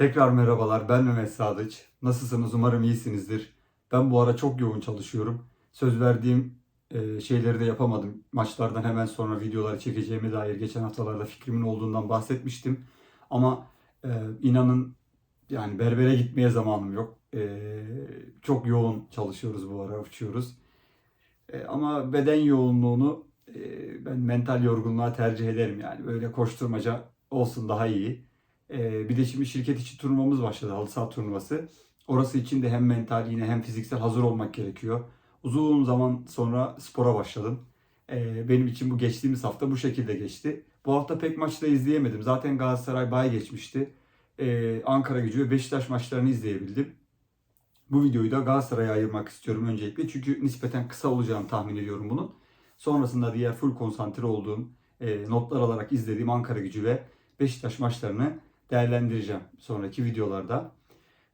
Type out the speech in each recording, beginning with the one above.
Tekrar merhabalar, ben Mehmet Sadıç. Nasılsınız? Umarım iyisinizdir. Ben bu ara çok yoğun çalışıyorum. Söz verdiğim e, şeyleri de yapamadım. Maçlardan hemen sonra videoları çekeceğime dair geçen haftalarda fikrimin olduğundan bahsetmiştim. Ama e, inanın yani berbere gitmeye zamanım yok. E, çok yoğun çalışıyoruz bu ara, uçuyoruz. Ama beden yoğunluğunu ben mental yorgunluğa tercih ederim yani. Böyle koşturmaca olsun daha iyi. Ee, bir de şimdi şirket içi turnuvamız başladı. Halı saha turnuvası. Orası için de hem mental yine hem fiziksel hazır olmak gerekiyor. Uzun zaman sonra spora başladım. Ee, benim için bu geçtiğimiz hafta bu şekilde geçti. Bu hafta pek maçta izleyemedim. Zaten Galatasaray bay geçmişti. Ee, Ankara gücü ve Beşiktaş maçlarını izleyebildim. Bu videoyu da Galatasaray'a ayırmak istiyorum öncelikle. Çünkü nispeten kısa olacağını tahmin ediyorum bunun. Sonrasında diğer full konsantre olduğum, e, notlar alarak izlediğim Ankara gücü ve Beşiktaş maçlarını değerlendireceğim sonraki videolarda.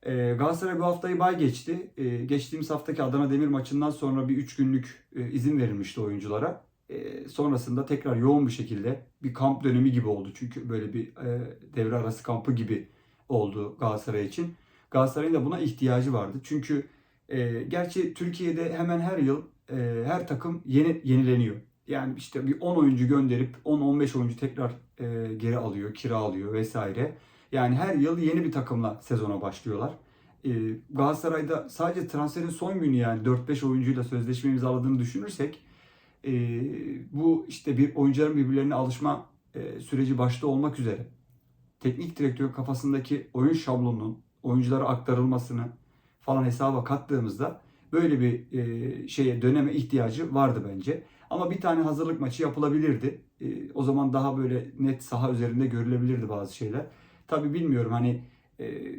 Ee, Galatasaray bu haftayı bay geçti. Ee, geçtiğimiz haftaki Adana Demir maçından sonra bir 3 günlük e, izin verilmişti oyunculara. Ee, sonrasında tekrar yoğun bir şekilde bir kamp dönemi gibi oldu. Çünkü böyle bir e, devre arası kampı gibi oldu Galatasaray için. Galatasaray'ın da buna ihtiyacı vardı. Çünkü e, gerçi Türkiye'de hemen her yıl e, her takım yeni yenileniyor. Yani işte bir 10 oyuncu gönderip 10-15 oyuncu tekrar e, geri alıyor, kira alıyor vesaire. Yani her yıl yeni bir takımla sezona başlıyorlar. E, Galatasaray'da sadece transferin son günü yani 4-5 oyuncuyla sözleşme imzaladığını düşünürsek e, bu işte bir oyuncuların birbirlerine alışma e, süreci başta olmak üzere teknik direktör kafasındaki oyun şablonunun oyunculara aktarılmasını falan hesaba kattığımızda böyle bir e, şeye döneme ihtiyacı vardı bence. Ama bir tane hazırlık maçı yapılabilirdi. E, o zaman daha böyle net saha üzerinde görülebilirdi bazı şeyler. Tabi bilmiyorum hani e,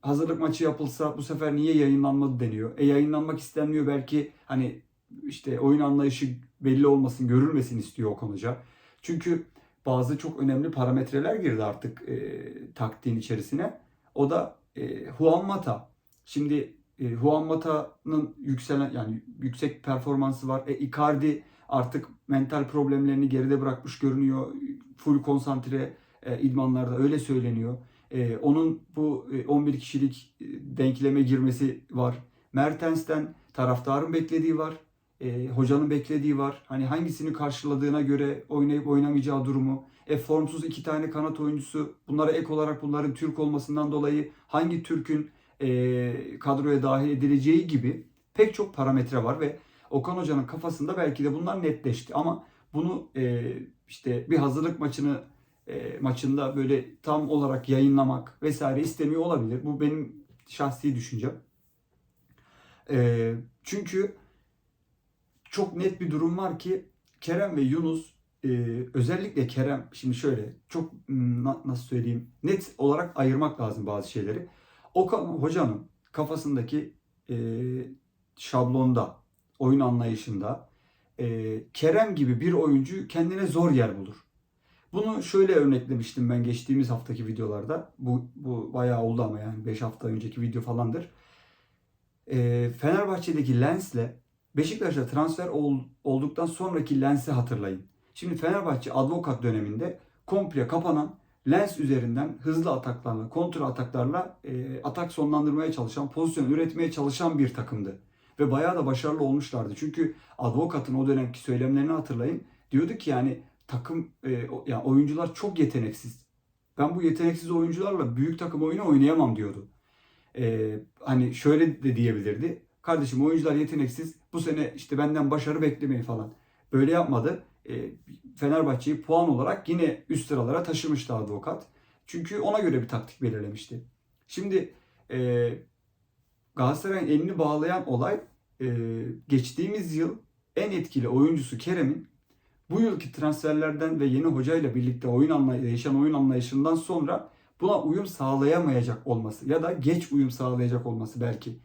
hazırlık maçı yapılsa bu sefer niye yayınlanmadı deniyor. E yayınlanmak istenmiyor belki hani işte oyun anlayışı belli olmasın, görülmesin istiyor Okan Hoca. Çünkü bazı çok önemli parametreler girdi artık e, taktiğin içerisine. O da e, Juan Mata. Şimdi e, Juan Mata'nın yükselen yani yüksek performansı var. E, Icardi artık mental problemlerini geride bırakmış görünüyor. Full konsantre e, idmanlarda öyle söyleniyor. E, onun bu e, 11 kişilik e, denkleme girmesi var. Mertens'ten taraftarın beklediği var. E, hocanın beklediği var. Hani hangisini karşıladığına göre oynayıp oynamayacağı durumu. E formsuz iki tane kanat oyuncusu. Bunlara ek olarak bunların Türk olmasından dolayı hangi Türk'ün e, kadroya dahil edileceği gibi pek çok parametre var ve Okan Hoca'nın kafasında belki de bunlar netleşti ama bunu e, işte bir hazırlık maçını e, maçında böyle tam olarak yayınlamak vesaire istemiyor olabilir. Bu benim şahsi düşüncem. E, çünkü çok net bir durum var ki Kerem ve Yunus e, özellikle Kerem şimdi şöyle çok na- nasıl söyleyeyim net olarak ayırmak lazım bazı şeyleri. Okan Hoca'nın kafasındaki e, şablonda, oyun anlayışında e, Kerem gibi bir oyuncu kendine zor yer bulur. Bunu şöyle örneklemiştim ben geçtiğimiz haftaki videolarda. Bu, bu bayağı oldu ama yani 5 hafta önceki video falandır. E, Fenerbahçe'deki Lens'le Beşiktaş'a transfer ol, olduktan sonraki Lens'i hatırlayın. Şimdi Fenerbahçe advokat döneminde komple kapanan Lens üzerinden hızlı ataklarla, kontra ataklarla e, atak sonlandırmaya çalışan, pozisyon üretmeye çalışan bir takımdı. Ve bayağı da başarılı olmuşlardı. Çünkü advokatın o dönemki söylemlerini hatırlayın. Diyordu ki yani takım, e, yani oyuncular çok yeteneksiz. Ben bu yeteneksiz oyuncularla büyük takım oyunu oynayamam diyordu. E, hani şöyle de diyebilirdi. Kardeşim oyuncular yeteneksiz. Bu sene işte benden başarı beklemeyin falan. Böyle yapmadı. E, Fenerbahçe'yi puan olarak yine üst sıralara taşımıştı advokat. Çünkü ona göre bir taktik belirlemişti. Şimdi e, Galatasaray'ın elini bağlayan olay e, geçtiğimiz yıl en etkili oyuncusu Kerem'in bu yılki transferlerden ve yeni hocayla birlikte oyun anlay değişen oyun anlayışından sonra buna uyum sağlayamayacak olması ya da geç uyum sağlayacak olması belki.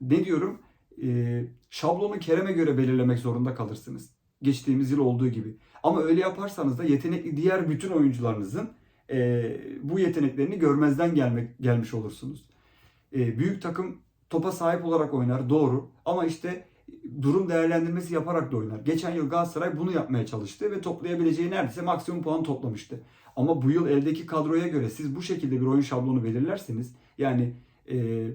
Ne diyorum? E, şablonu Kerem'e göre belirlemek zorunda kalırsınız. Geçtiğimiz yıl olduğu gibi. Ama öyle yaparsanız da yetenekli diğer bütün oyuncularınızın e, bu yeteneklerini görmezden gelmek gelmiş olursunuz. E, büyük takım topa sahip olarak oynar doğru ama işte durum değerlendirmesi yaparak da oynar. Geçen yıl Galatasaray bunu yapmaya çalıştı ve toplayabileceği neredeyse maksimum puan toplamıştı. Ama bu yıl eldeki kadroya göre siz bu şekilde bir oyun şablonu belirlerseniz yani e,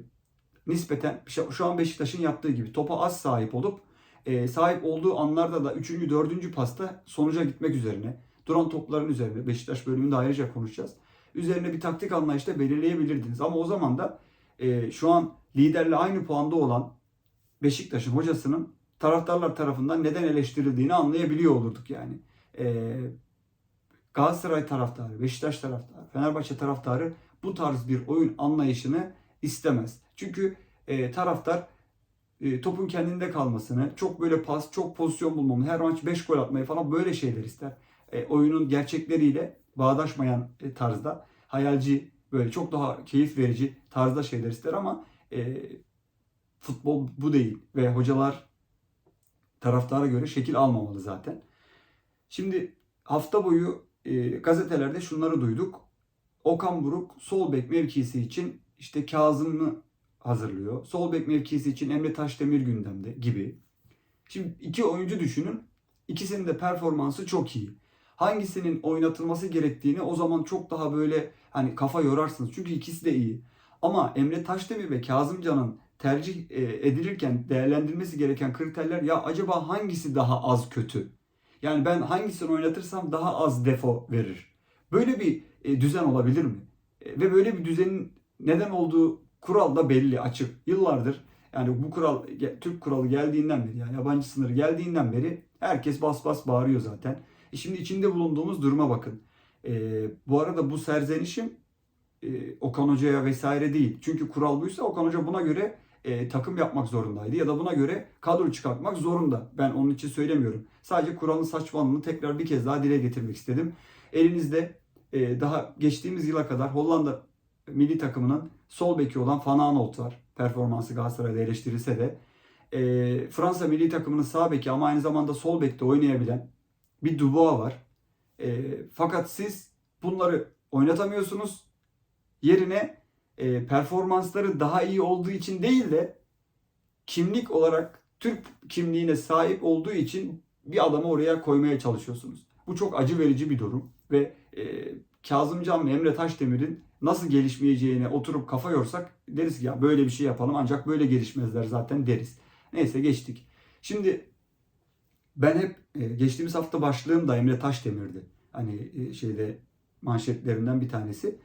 nispeten şu an Beşiktaş'ın yaptığı gibi topa az sahip olup e, sahip olduğu anlarda da 3. 4. pasta sonuca gitmek üzerine duran topların üzerine Beşiktaş bölümünde ayrıca konuşacağız. Üzerine bir taktik anlayışla belirleyebilirdiniz. Ama o zaman da e, şu an liderle aynı puanda olan Beşiktaş'ın hocasının taraftarlar tarafından neden eleştirildiğini anlayabiliyor olurduk yani. E, Galatasaray taraftarı, Beşiktaş taraftarı, Fenerbahçe taraftarı bu tarz bir oyun anlayışını istemez. Çünkü e, taraftar e, topun kendinde kalmasını, çok böyle pas, çok pozisyon bulmamı, her maç 5 gol atmayı falan böyle şeyler ister. E, oyunun gerçekleriyle bağdaşmayan e, tarzda, hayalci, böyle çok daha keyif verici tarzda şeyler ister ama e, futbol bu değil ve hocalar taraftara göre şekil almamalı zaten. Şimdi hafta boyu e, gazetelerde şunları duyduk. Okan Buruk sol bek mevkisi için işte Kazım'ı hazırlıyor. Sol bek mevkisi için Emre Taşdemir gündemde gibi. Şimdi iki oyuncu düşünün. İkisinin de performansı çok iyi. Hangisinin oynatılması gerektiğini o zaman çok daha böyle hani kafa yorarsınız. Çünkü ikisi de iyi. Ama Emre Taşdemir ve Kazımcan'ın tercih e, edilirken değerlendirilmesi gereken kriterler ya acaba hangisi daha az kötü? Yani ben hangisini oynatırsam daha az defo verir. Böyle bir e, düzen olabilir mi? E, ve böyle bir düzenin neden olduğu kural da belli, açık. Yıllardır yani bu kural Türk kuralı geldiğinden beri yani yabancı sınırı geldiğinden beri herkes bas bas bağırıyor zaten. E şimdi içinde bulunduğumuz duruma bakın. E, bu arada bu serzenişim e, Okan Hoca'ya vesaire değil. Çünkü kural buysa Okan Hoca buna göre e, takım yapmak zorundaydı ya da buna göre kadro çıkartmak zorunda. Ben onun için söylemiyorum. Sadece kuralın saçmalığını tekrar bir kez daha dile getirmek istedim. Elinizde e, daha geçtiğimiz yıla kadar Hollanda milli takımının sol beki olan Van Aanholt var. Performansı Galatasaray'da eleştirilse de. E, Fransa milli takımının sağ beki ama aynı zamanda sol bekte oynayabilen bir Dubois var. E, fakat siz bunları oynatamıyorsunuz. Yerine e, performansları daha iyi olduğu için değil de kimlik olarak Türk kimliğine sahip olduğu için bir adamı oraya koymaya çalışıyorsunuz. Bu çok acı verici bir durum ve e, Kazımcan ve Emre Taşdemir'in nasıl gelişmeyeceğine oturup kafa yorsak deriz ki ya böyle bir şey yapalım ancak böyle gelişmezler zaten deriz. Neyse geçtik. Şimdi ben hep e, geçtiğimiz hafta başlığım da Emre Taşdemir'di. Hani e, şeyde manşetlerinden bir tanesi.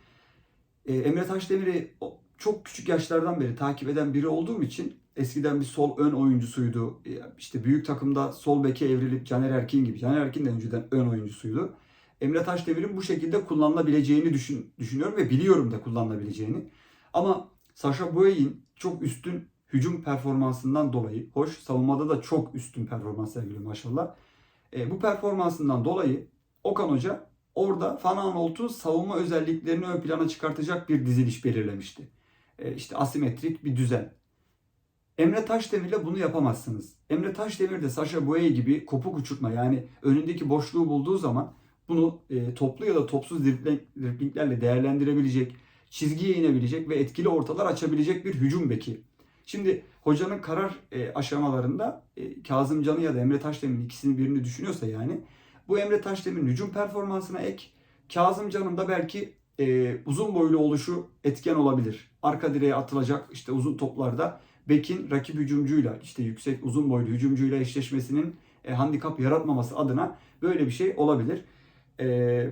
E, Emre Taşdemir'i çok küçük yaşlardan beri takip eden biri olduğum için eskiden bir sol ön oyuncusuydu. E, işte büyük takımda sol beke evrilip Caner Erkin gibi. Caner Erkin de önceden ön oyuncusuydu. Emre Taşdemir'in bu şekilde kullanılabileceğini düşün, düşünüyorum ve biliyorum da kullanılabileceğini. Ama Sasha Boye'in çok üstün hücum performansından dolayı, hoş savunmada da çok üstün performans sergiliyor maşallah. E, bu performansından dolayı Okan Hoca orada Van Aanholt'un savunma özelliklerini ön plana çıkartacak bir diziliş belirlemişti. E, işte asimetrik bir düzen. Emre Taşdemir'le bunu yapamazsınız. Emre Taşdemir de Sasha Boye gibi kopuk uçurtma yani önündeki boşluğu bulduğu zaman bunu e, toplu ya da topsuz driplinglerle değerlendirebilecek, çizgiye inebilecek ve etkili ortalar açabilecek bir hücum beki. Şimdi hocanın karar e, aşamalarında e, Kazımcan'ı ya da Emre Taşdemir'in ikisini birini düşünüyorsa yani bu Emre Taşdemir'in hücum performansına ek Kazımcan'ın da belki e, uzun boylu oluşu etken olabilir. Arka direğe atılacak işte uzun toplarda Bekin rakip hücumcuyla işte yüksek uzun boylu hücumcuyla eşleşmesinin e, handikap yaratmaması adına böyle bir şey olabilir. E,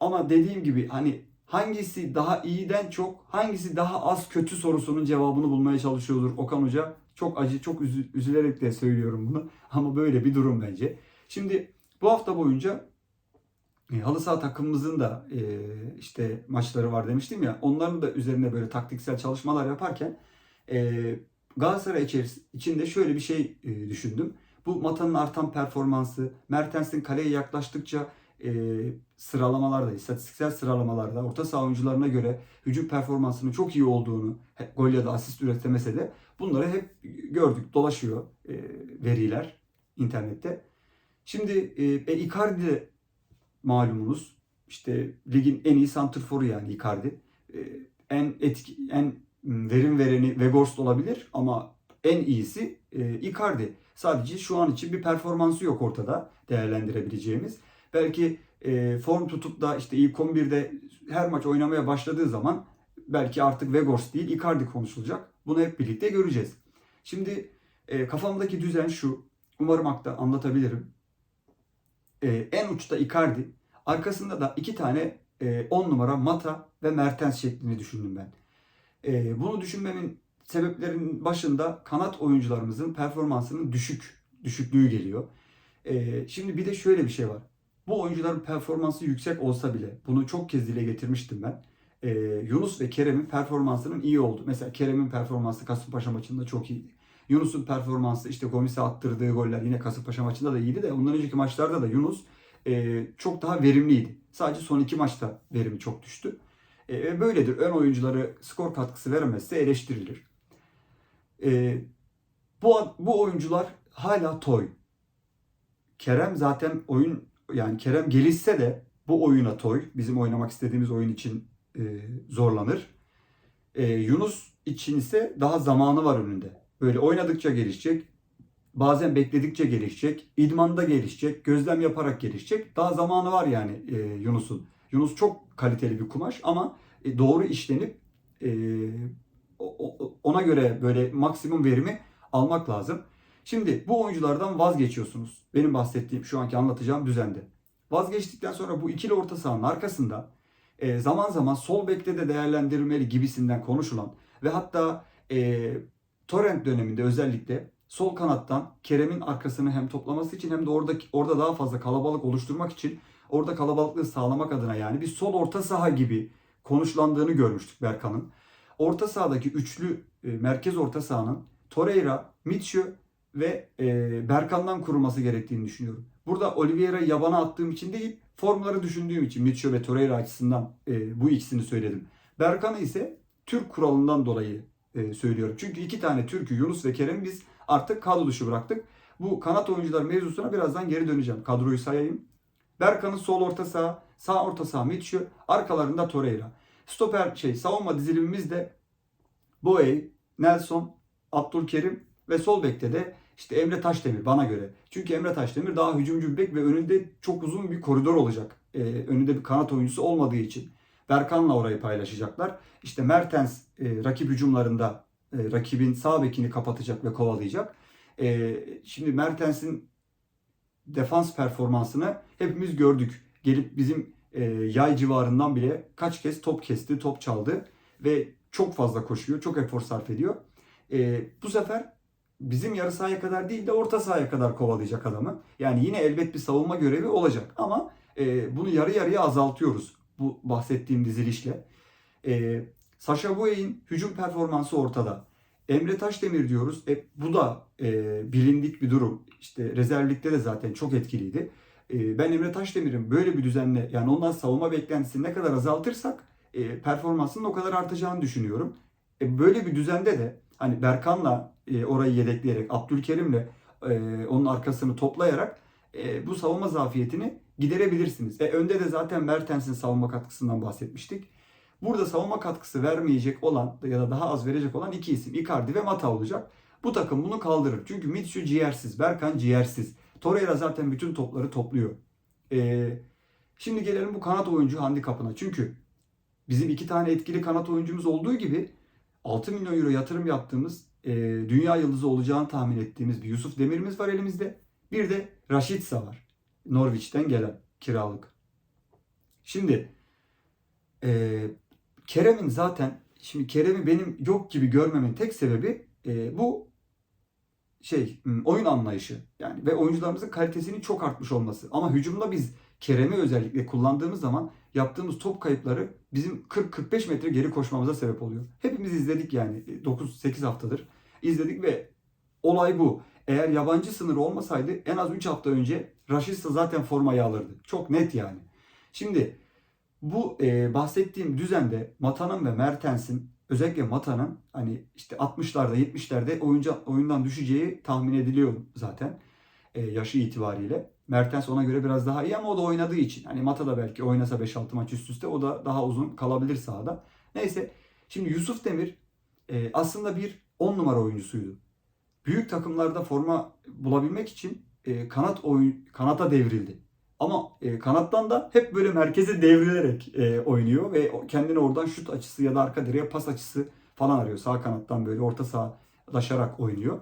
ama dediğim gibi hani hangisi daha iyiden çok hangisi daha az kötü sorusunun cevabını bulmaya çalışıyordur Okan Hoca. Çok acı, çok üzü, üzülerek de söylüyorum bunu. Ama böyle bir durum bence. Şimdi bu hafta boyunca e, halı saha takımımızın da e, işte maçları var demiştim ya. Onların da üzerine böyle taktiksel çalışmalar yaparken e, Galatasaray içinde şöyle bir şey e, düşündüm. Bu Mata'nın artan performansı, Mertens'in kaleye yaklaştıkça e, sıralamalarda, istatistiksel sıralamalarda orta saha oyuncularına göre hücum performansının çok iyi olduğunu, gol ya da asist üretemese de bunları hep gördük, dolaşıyor e, veriler internette. Şimdi e, Icardi de malumunuz işte ligin en iyi santrforu yani Icardi. E, en etki, en verim vereni Weghorst olabilir ama en iyisi e, Icardi. Sadece şu an için bir performansı yok ortada değerlendirebileceğimiz. Belki e, form tutup da işte ilk 11'de her maç oynamaya başladığı zaman belki artık Vegors değil Icardi konuşulacak. Bunu hep birlikte göreceğiz. Şimdi e, kafamdaki düzen şu. Umarım akta anlatabilirim. E, en uçta Icardi. Arkasında da iki tane 10 numara Mata ve Mertens şeklini düşündüm ben. E, bunu düşünmemin sebeplerin başında kanat oyuncularımızın performansının düşük düşüklüğü geliyor. E, şimdi bir de şöyle bir şey var. Bu oyuncuların performansı yüksek olsa bile bunu çok kez dile getirmiştim ben. E, Yunus ve Kerem'in performansının iyi oldu. Mesela Kerem'in performansı Kasımpaşa maçında çok iyiydi. Yunus'un performansı işte Gomis'e attırdığı goller yine Kasımpaşa maçında da iyiydi de ondan önceki maçlarda da Yunus e, çok daha verimliydi. Sadece son iki maçta verimi çok düştü. E, böyledir. Ön oyuncuları skor katkısı veremezse eleştirilir. E, bu, bu oyuncular hala toy. Kerem zaten oyun yani Kerem gelişse de bu oyuna toy. Bizim oynamak istediğimiz oyun için e, zorlanır. E, Yunus için ise daha zamanı var önünde. Böyle oynadıkça gelişecek. Bazen bekledikçe gelişecek. idmanda gelişecek. Gözlem yaparak gelişecek. Daha zamanı var yani e, Yunus'un. Yunus çok kaliteli bir kumaş ama e, doğru işlenip e, ona göre böyle maksimum verimi almak lazım. Şimdi bu oyunculardan vazgeçiyorsunuz. Benim bahsettiğim şu anki anlatacağım düzende. Vazgeçtikten sonra bu ikili orta sahanın arkasında e, zaman zaman sol bekte de değerlendirilmeli gibisinden konuşulan ve hatta e, Torrent döneminde özellikle sol kanattan Kerem'in arkasını hem toplaması için hem de orada orada daha fazla kalabalık oluşturmak için orada kalabalıklığı sağlamak adına yani bir sol orta saha gibi konuşlandığını görmüştük Berkan'ın. Orta sahadaki üçlü e, merkez orta sahanın Torreira, Mitchell ve e, Berkan'dan kurulması gerektiğini düşünüyorum. Burada Oliveira'yı yabana attığım için değil, formları düşündüğüm için Mitchell ve Torreira açısından e, bu ikisini söyledim. Berkan'ı ise Türk kuralından dolayı e, söylüyorum. Çünkü iki tane Türk'ü Yunus ve Kerem biz artık kadro dışı bıraktık. Bu kanat oyuncular mevzusuna birazdan geri döneceğim. Kadroyu sayayım. Berkan'ın sol orta saha, sağ orta saha Mitchell, arkalarında Torreira. Stoper şey savunma dizilimimiz de Boey, Nelson, Abdülkerim ve sol bekte de işte Emre Taşdemir bana göre. Çünkü Emre Taşdemir daha hücumcu bir bek ve önünde çok uzun bir koridor olacak. Ee, önünde bir kanat oyuncusu olmadığı için. Berkan'la orayı paylaşacaklar. İşte Mertens e, rakip hücumlarında e, rakibin sağ bekini kapatacak ve kovalayacak. E, şimdi Mertens'in defans performansını hepimiz gördük. Gelip bizim e, yay civarından bile kaç kez top kesti, top çaldı ve çok fazla koşuyor, çok efor sarf ediyor. E, bu sefer bizim yarı sahaya kadar değil de orta sahaya kadar kovalayacak adamı. Yani yine elbet bir savunma görevi olacak ama e, bunu yarı yarıya azaltıyoruz bu bahsettiğim dizilişle. E, Sasha Boye'in hücum performansı ortada. Emre Taşdemir diyoruz. E, bu da e, bilindik bir durum. İşte rezervlikte de zaten çok etkiliydi. E, ben Emre Taşdemir'in böyle bir düzenle yani ondan savunma beklentisini ne kadar azaltırsak e, performansının o kadar artacağını düşünüyorum. E, böyle bir düzende de hani Berkan'la e, orayı yedekleyerek Abdülkerim'le e, onun arkasını toplayarak e, bu savunma zafiyetini giderebilirsiniz. E, önde de zaten Mertens'in savunma katkısından bahsetmiştik. Burada savunma katkısı vermeyecek olan ya da daha az verecek olan iki isim Icardi ve Mata olacak. Bu takım bunu kaldırır. Çünkü Mitsu ciğersiz, Berkan ciğersiz. Torreira zaten bütün topları topluyor. Ee, şimdi gelelim bu kanat oyuncu handikapına. Çünkü bizim iki tane etkili kanat oyuncumuz olduğu gibi 6 milyon euro yatırım yaptığımız e, dünya yıldızı olacağını tahmin ettiğimiz bir Yusuf Demir'imiz var elimizde. Bir de Raşitsa var. Norwich'ten gelen kiralık. Şimdi e, Kerem'in zaten şimdi Kerem'i benim yok gibi görmemin tek sebebi e, bu şey oyun anlayışı yani ve oyuncularımızın kalitesinin çok artmış olması. Ama hücumda biz Kerem'i özellikle kullandığımız zaman yaptığımız top kayıpları bizim 40-45 metre geri koşmamıza sebep oluyor. Hepimiz izledik yani 9-8 haftadır izledik ve olay bu. Eğer yabancı sınırı olmasaydı en az 3 hafta önce Raşitsa zaten formayı alırdı. Çok net yani. Şimdi bu e, bahsettiğim düzende Mata'nın ve Mertens'in özellikle Mata'nın hani işte 60'larda 70'lerde oyunca, oyundan düşeceği tahmin ediliyor zaten e, yaşı itibariyle. Mertens ona göre biraz daha iyi ama o da oynadığı için. Hani Mata da belki oynasa 5-6 maç üst üste o da daha uzun kalabilir sahada. Neyse şimdi Yusuf Demir e, aslında bir 10 numara oyuncusuydu. Büyük takımlarda forma bulabilmek için e, kanat oyun kanata devrildi. Ama e, kanattan da hep böyle merkeze devrilerek e, oynuyor ve kendine oradan şut açısı ya da arka direğe pas açısı falan arıyor. Sağ kanattan böyle orta sahalaşarak oynuyor.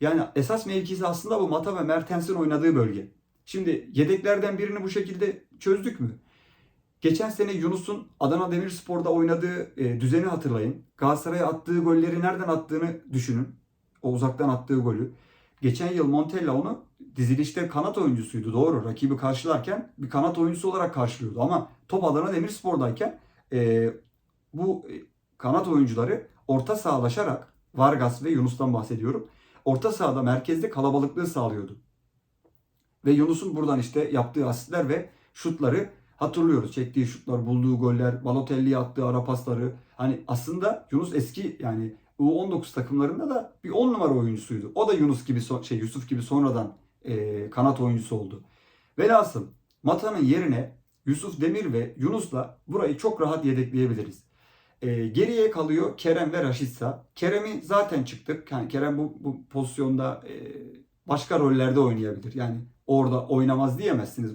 Yani esas mevkisi aslında bu Mata ve Mertens'in oynadığı bölge. Şimdi yedeklerden birini bu şekilde çözdük mü? Geçen sene Yunus'un Adana Demirspor'da oynadığı e, düzeni hatırlayın. Galatasaray'a attığı golleri nereden attığını düşünün. O uzaktan attığı golü. Geçen yıl Montella onu dizilişte kanat oyuncusuydu doğru. Rakibi karşılarken bir kanat oyuncusu olarak karşılıyordu. Ama top Adana Demirspor'dayken e, bu kanat oyuncuları orta sahalaşarak Vargas ve Yunus'tan bahsediyorum. Orta sahada merkezde kalabalıklığı sağlıyordu. Ve Yunus'un buradan işte yaptığı asistler ve şutları hatırlıyoruz. Çektiği şutlar, bulduğu goller, Balotelli'ye attığı ara pasları. Hani aslında Yunus eski yani U19 takımlarında da bir 10 numara oyuncusuydu. O da Yunus gibi şey Yusuf gibi sonradan e, kanat oyuncusu oldu. Velhasıl Mata'nın yerine Yusuf Demir ve Yunus'la burayı çok rahat yedekleyebiliriz. E, geriye kalıyor Kerem ve Raşitsa. Kerem'i zaten çıktık. Yani Kerem bu, bu pozisyonda e, başka rollerde oynayabilir. Yani orada oynamaz diyemezsiniz.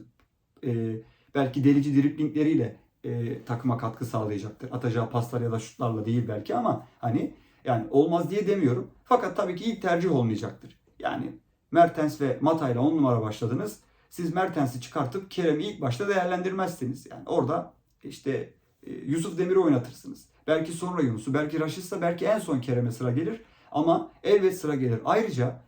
E, belki delici driplingleriyle e, takıma katkı sağlayacaktır. Atacağı paslar ya da şutlarla değil belki ama hani yani olmaz diye demiyorum. Fakat tabii ki ilk tercih olmayacaktır. Yani Mertens ve Mata ile 10 numara başladınız. Siz Mertens'i çıkartıp Kerem'i ilk başta değerlendirmezsiniz. Yani orada işte e, Yusuf Demir'i oynatırsınız. Belki sonra Yunus'u, belki Raşit'sa, belki en son Kerem'e sıra gelir. Ama elbet sıra gelir. Ayrıca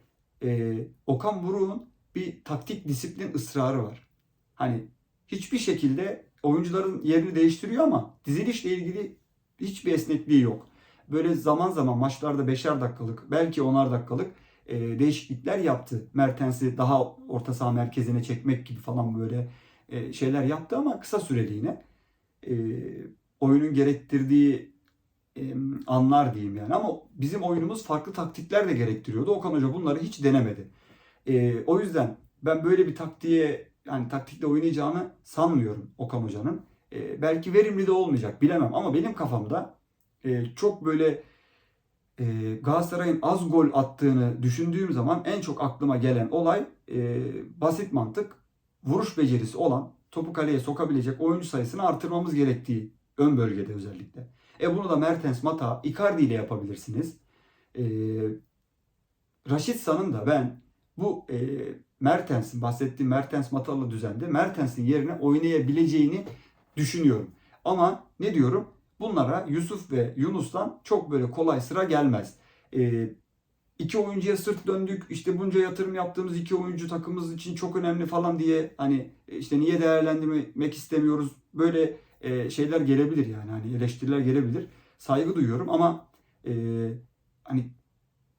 e, Okan Buruk'un bir taktik disiplin ısrarı var. Hani hiçbir şekilde oyuncuların yerini değiştiriyor ama dizilişle ilgili hiçbir esnekliği yok. Böyle zaman zaman maçlarda beşer dakikalık belki onar dakikalık e, değişiklikler yaptı. Mertens'i daha orta saha merkezine çekmek gibi falan böyle e, şeyler yaptı ama kısa süreliğine. E, oyunun gerektirdiği e, anlar diyeyim yani. Ama bizim oyunumuz farklı taktikler de gerektiriyordu. Okan Hoca bunları hiç denemedi. E, o yüzden ben böyle bir taktiğe yani taktikle oynayacağını sanmıyorum Okan Hoca'nın. E, belki verimli de olmayacak bilemem ama benim kafamda e, çok böyle e, Galatasaray'ın az gol attığını düşündüğüm zaman en çok aklıma gelen olay e, basit mantık vuruş becerisi olan topu kaleye sokabilecek oyuncu sayısını artırmamız gerektiği ön bölgede özellikle. E bunu da Mertens, Mata, Icardi ile yapabilirsiniz. E, Raşitsa'nın da ben bu e, Mertens'in bahsettiğim Mertens Matalı düzende Mertens'in yerine oynayabileceğini düşünüyorum. Ama ne diyorum? Bunlara Yusuf ve Yunus'tan çok böyle kolay sıra gelmez. E, iki oyuncuya sırt döndük. işte bunca yatırım yaptığımız iki oyuncu takımımız için çok önemli falan diye hani işte niye değerlendirmek istemiyoruz. Böyle e, şeyler gelebilir yani hani eleştiriler gelebilir. Saygı duyuyorum ama e, hani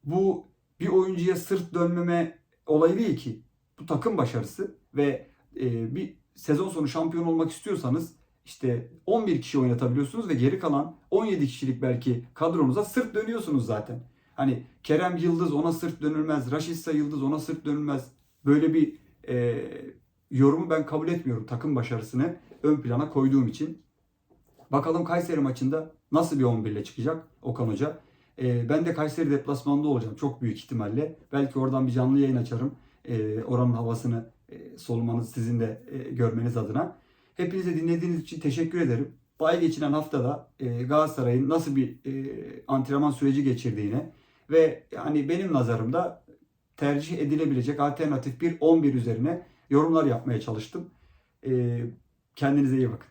bu bir oyuncuya sırt dönmeme olayı değil ki. Bu takım başarısı ve e, bir sezon sonu şampiyon olmak istiyorsanız işte 11 kişi oynatabiliyorsunuz ve geri kalan 17 kişilik belki kadronuza sırt dönüyorsunuz zaten. Hani Kerem Yıldız ona sırt dönülmez, Raşitsa Yıldız ona sırt dönülmez. Böyle bir e, yorumu ben kabul etmiyorum takım başarısını ön plana koyduğum için. Bakalım Kayseri maçında nasıl bir 11 ile çıkacak Okan Hoca. E, ben de Kayseri deplasmanında olacağım çok büyük ihtimalle. Belki oradan bir canlı yayın açarım. E, oranın havasını e, solumanız sizin de e, görmeniz adına. Hepinize dinlediğiniz için teşekkür ederim. Bay geçilen haftada e, Galatasaray'ın nasıl bir e, antrenman süreci geçirdiğine ve yani benim nazarımda tercih edilebilecek alternatif bir 11 üzerine yorumlar yapmaya çalıştım. E, kendinize iyi bakın.